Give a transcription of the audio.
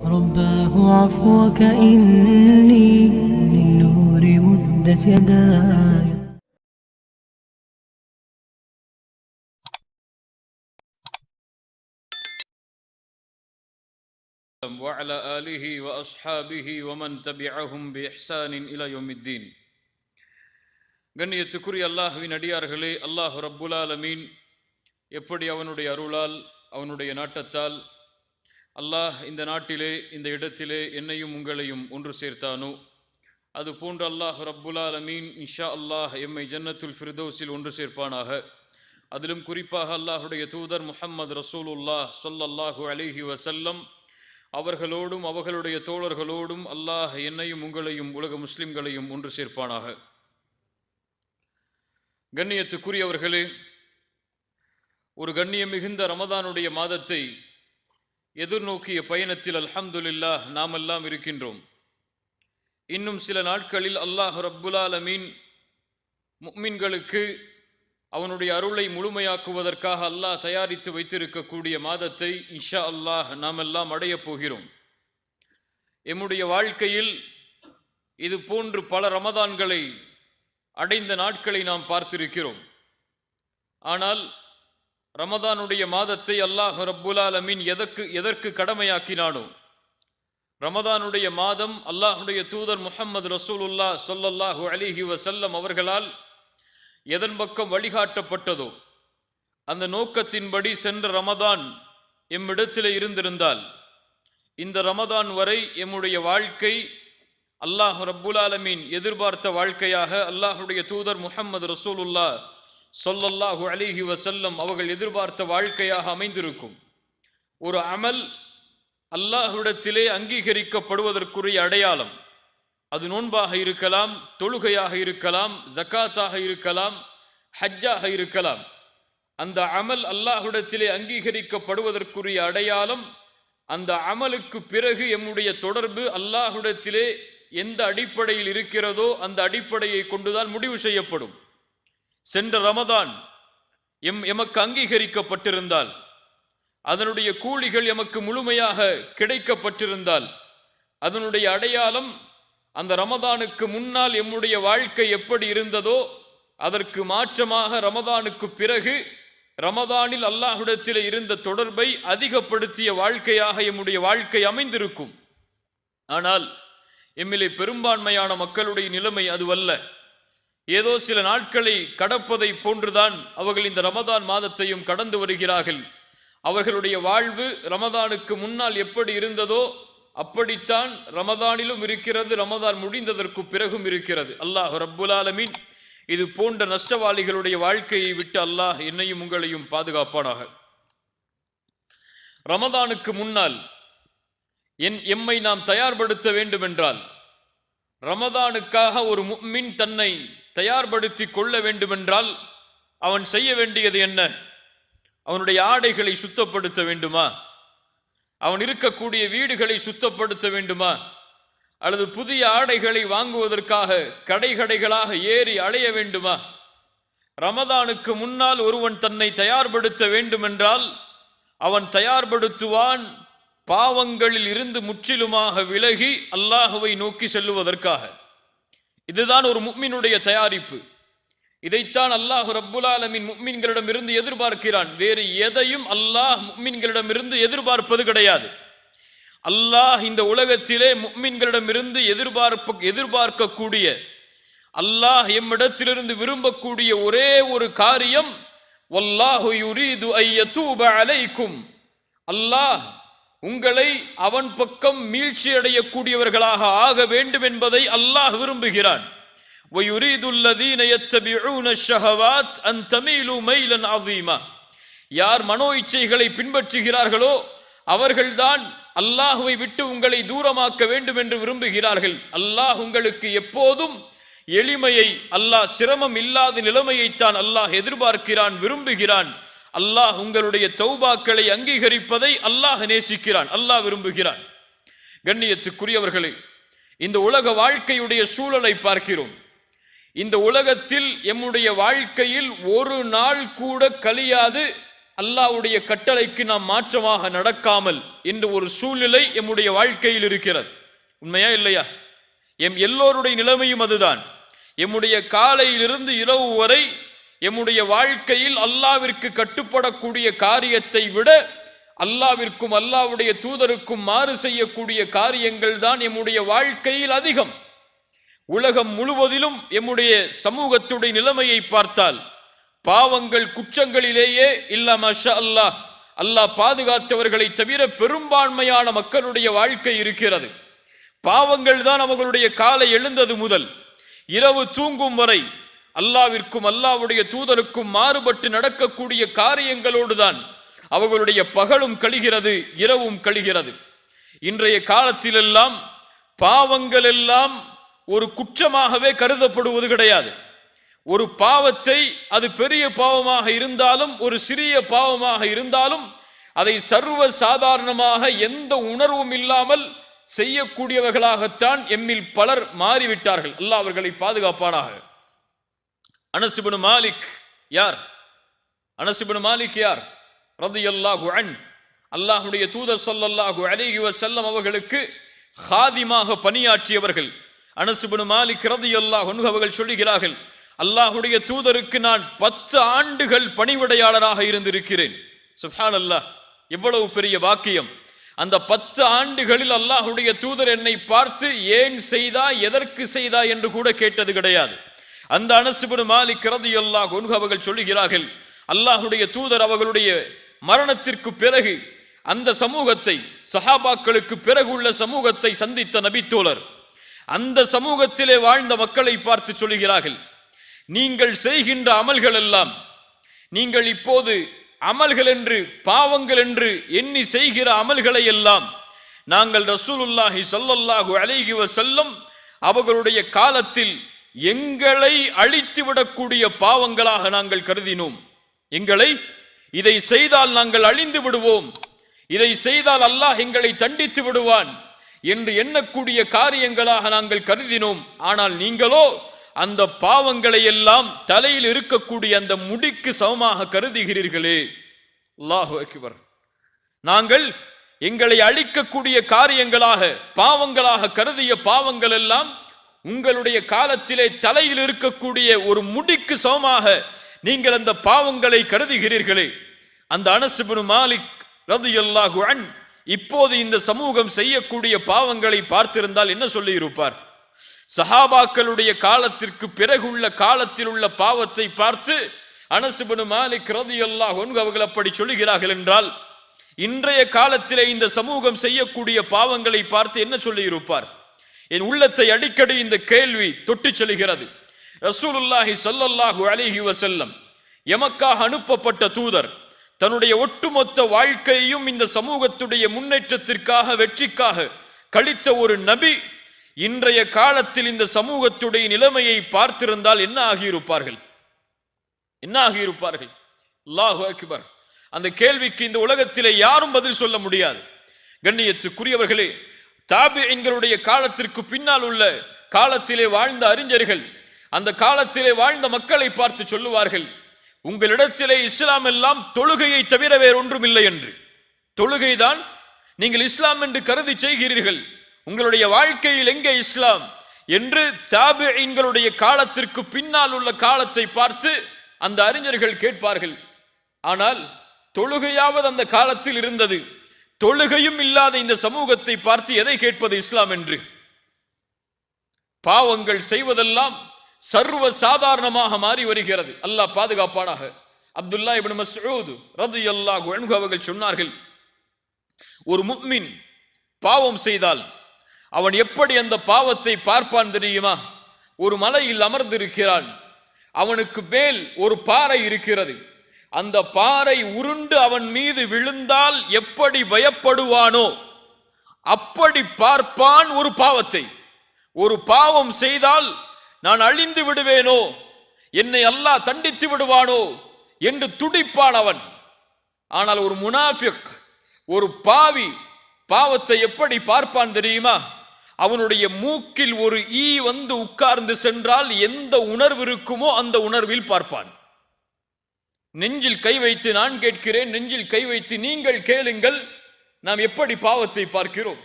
رباه عفوك إني للنور مدت يداي وعلى آله وأصحابه ومن تبعهم بإحسان إلى يوم الدين கண்ணியத்துக்குரிய அல்லாஹ்வின் அடியார்களே அல்லாஹ் ரப்புல் ஆலமீன் எப்படி அவனுடைய அருளால் அவனுடைய நாட்டத்தால் அல்லாஹ் இந்த நாட்டிலே இந்த இடத்திலே என்னையும் உங்களையும் ஒன்று சேர்த்தானோ? அது போன்று அல்லாஹ் ரப்புல் ஆலமீன் இஷா அல்லாஹ் எம்மை ஜன்னத்துல் ஃபிர்தோஸில் ஒன்று சேர்ப்பானாக. அதிலும் குறிப்பாக அல்லாஹுடைய தூதர் முஹம்மது ரசூலுல்லாஹ் சொல்லல்லாஹு அலிஹி வசல்லம் அவர்களோடும் அவர்களுடைய தோழர்களோடும் அல்லாஹ் என்னையும் உங்களையும் உலக முஸ்லிம்களையும் ஒன்று சேர்ப்பானாக. கண்ணியத்துக்குரியவர்களே ஒரு கண்ணியம் மிகுந்த ரமதானுடைய மாதத்தை எதிர்நோக்கிய பயணத்தில் அல்ஹம்துல்லா நாமெல்லாம் இருக்கின்றோம். இன்னும் சில நாட்களில் அல்லாஹ் ரப்புலாலமீன் முக்மின்களுக்கு அவனுடைய அருளை முழுமையாக்குவதற்காக அல்லாஹ் தயாரித்து வைத்திருக்கக்கூடிய மாதத்தை இன்ஷா அல்லாஹ் நாமெல்லாம் அடையப் போகிறோம். எம்முடைய வாழ்க்கையில் இது போன்று பல ரமதான்களை அடைந்த நாட்களை நாம் பார்த்திருக்கிறோம். ஆனால் ரமதானுடைய மாதத்தை அல்லாஹ் ரப்புல் எதற்கு எதற்கு கடமையாக்கினானோ. ரமதானுடைய மாதம் அல்லாஹுடைய தூதர் முஹம்மது ரசூலுல்லா சொல்லல்லாஹு அலிஹி வசல்லம் அவர்களால் எதன் பக்கம் வழிகாட்டப்பட்டதோ அந்த நோக்கத்தின்படி சென்ற ரமதான் எம்மிடத்தில் இருந்திருந்தால் இந்த ரமதான் வரை எம்முடைய வாழ்க்கை அல்லாஹ் ரப்புல் ஆலமீன் எதிர்பார்த்த வாழ்க்கையாக அல்லாஹுடைய தூதர் முஹம்மது ரசூலுல்லா சொல்லல்லாஹு அலிஹி வசல்லம் அவர்கள் எதிர்பார்த்த வாழ்க்கையாக அமைந்திருக்கும். ஒரு அமல் அல்லாஹுடத்திலே அங்கீகரிக்கப்படுவதற்குரிய அடையாளம். அது நோன்பாக இருக்கலாம் தொழுகையாக இருக்கலாம் ஜக்காத்தாக இருக்கலாம் ஹஜ்ஜாக இருக்கலாம். அந்த அமல் அல்லாஹ்விடத்திலே அங்கீகரிக்கப்படுவதற்குரிய அடையாளம் அந்த அமலுக்கு பிறகு எம்முடைய தொடர்பு அல்லாஹுடத்திலே எந்த அடிப்படையில் இருக்கிறதோ அந்த அடிப்படையை கொண்டுதான் முடிவு செய்யப்படும். சென்ற ரமதான் எம் எமக்கு அங்கீகரிக்கப்பட்டிருந்தால் அதனுடைய கூலிகள் எமக்கு முழுமையாக கிடைக்கப்பட்டிருந்தால் அதனுடைய அடையாளம் அந்த ரமதானுக்கு முன்னால் எம்முடைய வாழ்க்கை எப்படி இருந்ததோ அதற்கு மாற்றமாக ரமதானுக்கு பிறகு ரமதானில் அல்லாஹுடத்தில் இருந்த தொடர்பை அதிகப்படுத்திய வாழ்க்கையாக எம்முடைய வாழ்க்கை அமைந்திருக்கும். ஆனால் எம்மிலே பெரும்பான்மையான மக்களுடைய நிலைமை அதுவல்ல. ஏதோ சில நாட்களை கடப்பதை போன்றுதான் அவர்கள் இந்த ரமதான் மாதத்தையும் கடந்து வருகிறார்கள். அவர்களுடைய வாழ்வு ரமதானுக்கு முன்னால் எப்படி இருந்ததோ அப்படித்தான் ரமதானிலும் இருக்கிறது ரமதான் முடிந்ததற்கு பிறகும் இருக்கிறது. அல்லாஹ் ரப்புல் இது போன்ற நஷ்டவாளிகளுடைய வாழ்க்கையை விட்டு அல்லாஹ் என்னையும் உங்களையும் பாதுகாப்பானாக. ரமதானுக்கு முன்னால் என் எம்மை நாம் தயார்படுத்த வேண்டுமென்றால் ரமதானுக்காக ஒரு முக்மின் தன்னை தயார்படுத்தி கொள்ள வேண்டுமென்றால் அவன் செய்ய வேண்டியது என்ன? அவனுடைய ஆடைகளை சுத்தப்படுத்த வேண்டுமா? அவன் இருக்கக்கூடிய வீடுகளை சுத்தப்படுத்த வேண்டுமா? அல்லது புதிய ஆடைகளை வாங்குவதற்காக கடை கடைகளாக ஏறி அலைய வேண்டுமா? ரமதானுக்கு முன்னால் ஒருவன் தன்னை தயார்படுத்த வேண்டுமென்றால் அவன் தயார்படுத்துவான் பாவங்களில் இருந்து முற்றிலுமாக விலகி அல்லாஹுவை நோக்கி செல்லுவதற்காக. இதுதான் ஒரு முக்மினுடைய தயாரிப்பு. இதைத்தான் அல்லாஹ் ரப்புல் ஆலமின் முக்மின்களிடம் இருந்து எதிர்பார்க்கிறான். வேறு எதையும் அல்லாஹ் முக்மின்களிடம் இருந்து எதிர்பார்ப்பது கிடையாது. அல்லாஹ் இந்த உலகத்திலே முக்மின்களிடம் இருந்து எதிர்பார்ப்ப எதிர்பார்க்கக்கூடிய அல்லாஹ் எம்மிடத்திலிருந்து விரும்பக்கூடிய ஒரே ஒரு காரியம் வல்லாஹு யுரீது ஐயதூப அலைக்கும். அல்லாஹ் உங்களை அவன் பக்கம் மீழ்ச்சி அடையக்கூடியவர்களாக ஆக வேண்டும் என்பதை அல்லாஹ் விரும்புகிறான். யார் மனோ இச்சைகளை பின்பற்றுகிறார்களோ அவர்கள்தான் அல்லாஹுவை விட்டு உங்களை தூரமாக்க வேண்டும் என்று விரும்புகிறார்கள். அல்லாஹ் உங்களுக்கு எப்போதும் எளிமையை அல்லாஹ் சிரமம் இல்லாத நிலைமையைத்தான் அல்லாஹ் எதிர்பார்க்கிறான் விரும்புகிறான். அல்லாஹ் உங்களுடைய தௌபாக்களை அங்கீகரிப்பதை அல்லாஹ் நேசிக்கிறான் அல்லாஹ் விரும்புகிறான். கண்ணியத்துக்குரியவர்களே இந்த உலக வாழ்க்கையுடைய சூழலை பார்க்கிறோம். இந்த உலகத்தில் எம்முடைய வாழ்க்கையில் ஒரு நாள் கூட கழியாது அல்லாஹ்வுடைய கட்டளைக்கு நாம் மாற்றமாக நடக்காமல் என்று ஒரு சூழ்நிலை எம்முடைய வாழ்க்கையில் இருக்கிறது. உண்மையா இல்லையா? எம் எல்லோருடைய நிலைமையும் அதுதான். எம்முடைய காலையிலிருந்து இரவு வரை எம்முடைய வாழ்க்கையில் அல்லாவிற்கு கட்டுப்படக்கூடிய காரியத்தை விட அல்லாவிற்கும் அல்லாவுடைய தூதருக்கும் மாறு செய்யக்கூடிய காரியங்கள் தான் எம்முடைய வாழ்க்கையில் அதிகம். உலகம் முழுவதிலும் எம்முடைய சமூகத்துடைய நிலைமையை பார்த்தால் பாவங்கள் குற்றங்களிலேயே இல்ல மஷா அல்லாஹ். அல்லாஹ் பாதுகாத்தவர்களை தவிர பெரும்பான்மையான மக்களுடைய வாழ்க்கை இருக்கிறது. பாவங்கள் தான் அவர்களுடைய காலை எழுந்தது முதல். இரவு தூங்கும் வரை அல்லாவிற்கும் அல்லாவுடைய தூதருக்கும் மாறுபட்டு நடக்கக்கூடிய காரியங்களோடு தான் அவர்களுடைய பகலும் கழிகிறது இரவும் கழிகிறது. இன்றைய காலத்திலெல்லாம் பாவங்கள் எல்லாம் ஒரு குற்றமாகவே கருதப்படுவது கிடையாது. ஒரு பாவத்தை அது பெரிய பாவமாக இருந்தாலும் ஒரு சிறிய பாவமாக இருந்தாலும் அதை சர்வ சாதாரணமாக எந்த உணர்வும் இல்லாமல் செய்யக்கூடியவர்களாகத்தான் எம்மில் பலர் மாறிவிட்டார்கள். அல்லாஹ் அவர்களை பாதுகாப்பானாக. அனசிபுனு மாலிக் யார்? அனசிபுனு மாலிக் யார்? ரதியல்லாஹு அன். அல்லாஹுடைய தூதர் சொல்லல்லாஹு அலைஹி வசல்லம் அவர்களுக்கு ஹாதிமாக பணியாற்றியவர்கள். அனசிபுனு மாலிக் ரதியல்லாஹு அல்லாஹ் அவர்கள் சொல்லுகிறார்கள் அல்லாஹுடைய தூதருக்கு நான் பத்து ஆண்டுகள் பணிவிடையாளராக இருந்திருக்கிறேன். சுஹான் அல்லாஹ் எவ்வளவு பெரிய வாக்கியம் அந்த பத்து ஆண்டுகளில் அல்லாஹுடைய தூதர் என்னை பார்த்து ஏன் செய்தா? எதற்கு செய்தா? என்று கூட கேட்டது கிடையாது. அந்த அனசுபனு மாலிக் ரதியல்லாஹு அன்ஹு அவர்கள் சொல்லுகிறார்கள் அல்லாஹுடைய தூதர் அவர்களுடைய மரணத்திற்கு பிறகு அந்த சமூகத்தை சஹாபாக்களுக்கு பிறகு உள்ள சமூகத்தை சந்தித்த நபித்தோழர் அந்த சமூகத்திலே வாழ்ந்த மக்களை பார்த்து சொல்லுகிறார்கள் நீங்கள் செய்கின்ற அமல்கள் எல்லாம் நீங்கள் இப்போது அமல்கள் என்று பாவங்கள் என்று எண்ணி செய்கிற அமல்களை எல்லாம் நாங்கள் ரசூலுல்லாஹி சொல்லல்லாஹு அலைஹி செல்லும் அவர்களுடைய காலத்தில் எங்களை அழித்து விடக்கூடிய பாவங்களாக நாங்கள் கருதினோம். எங்களை இதை செய்தால் நாங்கள் அழிந்து விடுவோம். இதை செய்தால் அல்லாஹ் எங்களை தண்டித்து விடுவான் என்று எண்ணக்கூடிய காரியங்களாக நாங்கள் கருதினோம். ஆனால் நீங்களோ அந்த பாவங்களை எல்லாம் தலையில் இருக்கக்கூடிய அந்த முடிக்கு சமமாக கருதுகிறீர்களே. அல்லாஹு அக்பர். நாங்கள் எங்களை அழிக்கக்கூடிய காரியங்களாக பாவங்களாக கருதிய பாவங்கள் எல்லாம் உங்களுடைய காலத்திலே தலையில் இருக்கக்கூடிய ஒரு முடிக்கு சமமாக நீங்கள் அந்த பாவங்களை கருதுகிறீர்களே. அந்த அனசுபின் மாலிக் ரதியல்லாஹு அன் இப்போது இந்த சமூகம் செய்யக்கூடிய பாவங்களை பார்த்திருந்தால் என்ன சொல்லியிருப்பார்? சஹாபாக்களுடைய காலத்திற்கு பிறகுள்ள காலத்தில் உள்ள பாவத்தை பார்த்து அனசுபனு மாலிக் ரதியல்லாஹு அன்ஹு அவர்கள் அப்படி சொல்லுகிறார்கள் என்றால் இன்றைய காலத்திலே இந்த சமூகம் செய்யக்கூடிய பாவங்களை பார்த்து என்ன சொல்லியிருப்பார்? என் உள்ளத்தை அடிக்கடி இந்த கேள்வி தொட்டு செல்கிறது. ரசூலுல்லாஹி சல்லல்லாஹு அலிஹி வசல்லம் எமக்காக அனுப்பப்பட்ட தூதர் தன்னுடைய ஒட்டுமொத்த வாழ்க்கையையும் இந்த சமூகத்துடைய முன்னேற்றத்திற்காக வெற்றிக்காக கழித்த ஒரு நபி இன்றைய காலத்தில் இந்த சமூகத்துடைய நிலைமையை பார்த்திருந்தால் என்ன ஆகியிருப்பார்கள்? என்ன ஆகியிருப்பார்கள்? அல்லாஹு அக்பர். அந்த கேள்விக்கு இந்த உலகத்திலே யாரும் பதில் சொல்ல முடியாது. கண்ணியத்துக்குரியவர்களே தாபியங்களுடைய காலத்திற்கு பின்னால் உள்ள காலத்திலே வாழ்ந்த அறிஞர்கள் அந்த காலத்திலே வாழ்ந்த மக்களை பார்த்து சொல்லுவார்கள் உங்களிடத்திலே இஸ்லாம் எல்லாம் தொழுகையை தவிர வேறொன்றும் இல்லை என்று. தொழுகைதான் நீங்கள் இஸ்லாம் என்று கருதி செய்கிறீர்கள். உங்களுடைய வாழ்க்கையில் எங்கே இஸ்லாம்? என்று தாபியங்களுடைய காலத்திற்கு பின்னால் உள்ள காலத்தை பார்த்து அந்த அறிஞர்கள் கேட்பார்கள். ஆனால் தொழுகையாவது அந்த காலத்தில் இருந்தது. தொழுகையும் இல்லாத இந்த சமூகத்தை பார்த்து எதை கேட்பது இஸ்லாம் என்று? பாவங்கள் செய்வதெல்லாம் சர்வ சாதாரணமாக மாறி வருகிறது. அல்லாஹ் பாதுகாப்பானாக. அப்துல்லா இப்னு மஸ்ஊத் ரது அல்லாஹ் அவர்கள் சொன்னார்கள் ஒரு முக்மின் பாவம் செய்தால் அவன் எப்படி அந்த பாவத்தை பார்ப்பான் தெரியுமா? ஒரு மலையில் அமர்ந்திருக்கிறான். அவனுக்கு மேல் ஒரு பாறை இருக்கிறது. அந்த பாறை உருண்டு அவன் மீது விழுந்தால் எப்படி பயப்படுவானோ அப்படி பார்ப்பான் ஒரு பாவத்தை. ஒரு பாவம் செய்தால் நான் அழிந்து விடுவேனோ என்னை அல்லாஹ் தண்டித்து விடுவானோ என்று துடிப்பான் அவன். ஆனால் ஒரு முனாஃபிக் ஒரு பாவி பாவத்தை எப்படி பார்ப்பான் தெரியுமா? அவனுடைய மூக்கில் ஒரு ஈ வந்து உட்கார்ந்து சென்றால் எந்த உணர்வு இருக்குமோ அந்த உணர்வில் பார்ப்பான். நெஞ்சில் கை வைத்து நான் கேட்கிறேன் நெஞ்சில் கை வைத்து நீங்கள் கேளுங்கள். நாம் எப்படி பாவத்தை பார்க்கிறோம்?